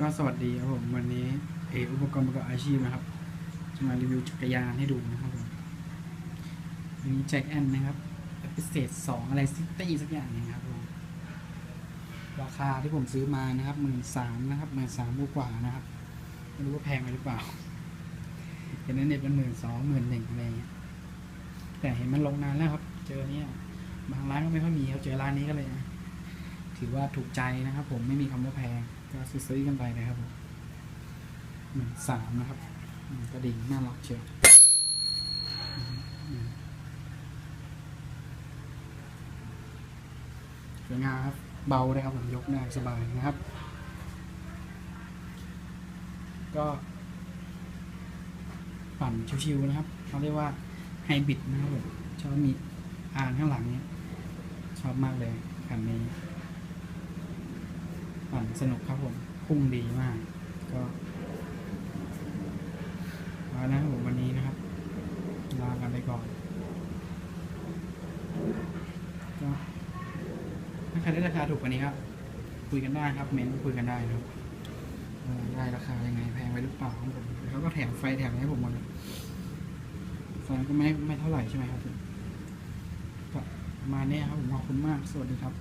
ก็สวัสดีครับผมวันนี้เอออุปกรณ์ประกอบอาชีพนะครับ จะมารีวิวจักรยานให้ดูนะครับผมอันนี้แจ็คแอนนะครับพิเศษสองอะไรซิตี้สักอย่างนึงครับผมราคาที่ผมซื้อมานะครับหมื่นสามนะครับหมื่นสามกว่านะครับไม่รู้ว่าแพงไปหรือเปล่าเห็นในเน็ตเป็นหมื่นสองหมื่นหนึ่งอะไรเงี้ยแต่เห็นมันลงนานแล้วครับ เจอเนี่ยบางร้านก็ไม่ค่อยมีครับเจอร้านนี้ก็เลย ถือว่าถูกใจนะครับ ผมไม่มีคำว่าแพงก็ซื้อกันไปนะครับผมหนึ่งสามนะครับกระดิ่งน่ารักเชียวสวยงามครับ เบาเลยครับผมยกได้สบายนะครับ ก็ ปั่นชิวๆนะครับเขาเรียกว่าไฮบริดนะครับผมชอบมีอ่านข้างหลังเนี้ยชอบมากเลยคันนี้ ปั่นสนุกครับผมพุ่งดีมาก ก็เอาละผมวันนี้นะครับ ลากันไปก่อน ก็ถ้าใครได้ราคาถูกกว่านี้ครับ คุยกันได้ครับ เมนคุยกันได้นะครับว่าได้ราคายังไงแพงไปหรือเปล่าของผมเขาก็แถมไฟแถมอะไรให้ผมหมดเลยไฟก็ไม่ไม่เท่าไหร่ใช่ไหมครับมก็ประมาณนี้ครับผมขอบคุณมาก สวัสดีครับ